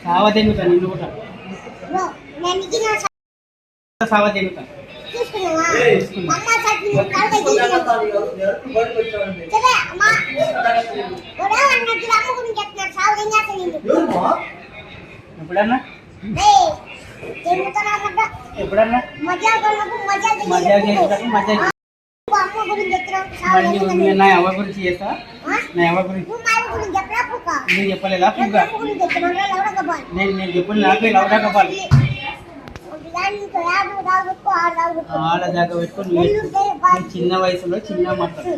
సావదెనుక నిన్ను కూడా నేను ఎప్పుడన్నా ఎప్పుడన్నా మజా మజా మజా నా ఎవ గురించి చేస్తా? నా నేను చెప్పలేదా? పుగ్గా నేను నేను చెప్పిన నాకు లవడా కపాలి ఆడ దాకా పెట్టుకొని చిన్న వయసులో చిన్న జరుగుతుంది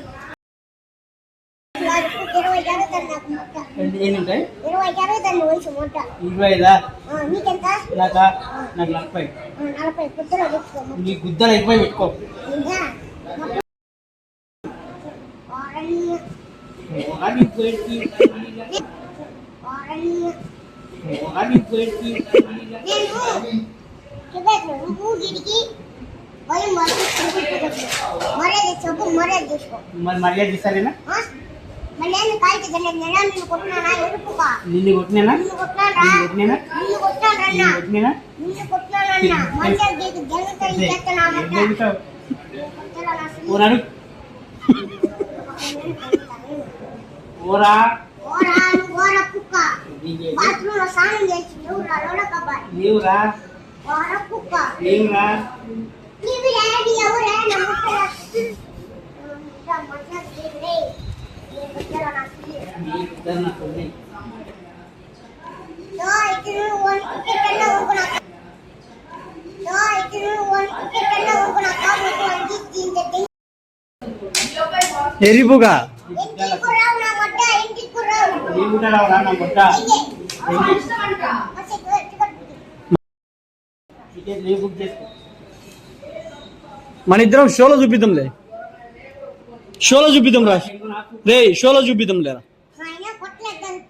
నాకు? ఇరవై ఐదా నలభై. నీ గుద్దలు ఎక్కువ పెట్టుకో. మరి మర్యాద ఇస్తానేనా ఆ? మళ్ళీ నేను కాల్చి నేను నిన్ను కొట్టున్నానా ఎరుపుకా నిన్ను కొట్టినేనా నిన్ను కొట్టినారా నిన్ను కొట్టినేనా నిన్ను కొట్టినారా నిన్ను కొట్టినేనా నిన్ను కొట్టినానన్నా మర్యాద నీకు జరుగుతాయి చేస్తున్నానన్నా ఎందుకు? ఓనాడు ఓరా ఓరా నువ్వు ఓరా కుక్క నీకే బాత్రూమ్ లో స్నానం చేసి ఎవరా లోడకబ్బాయి నీవురా ఓరా కుక్క నీవురా నీవి డాడీ ఎవరే నా ముక్కల మన ఇద్దరం షోలో చూపిద్దాంలే. షోలో చూపిద్దాం రా. రే షోలో చూపిద్దాం లేరా? ఏం కొట్టలేదు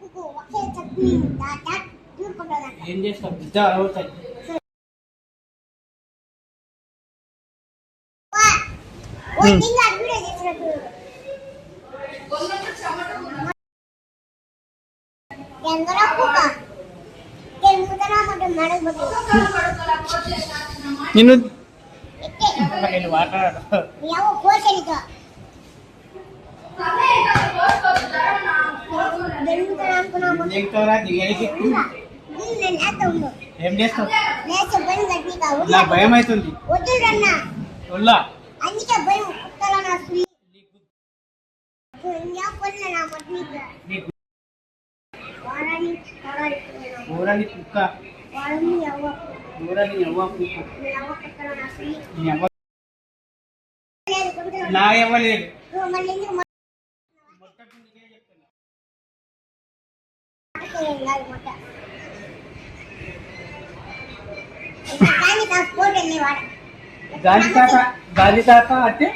ఉండు. ఏం చేస్తావు? లేచే భయం అవుతుంది. అందుకే భయం కాదు మొట్ట ఇంకా కానీ నాకు పోటీ వాడ. గాలి తాత గాలి తాత అంటే?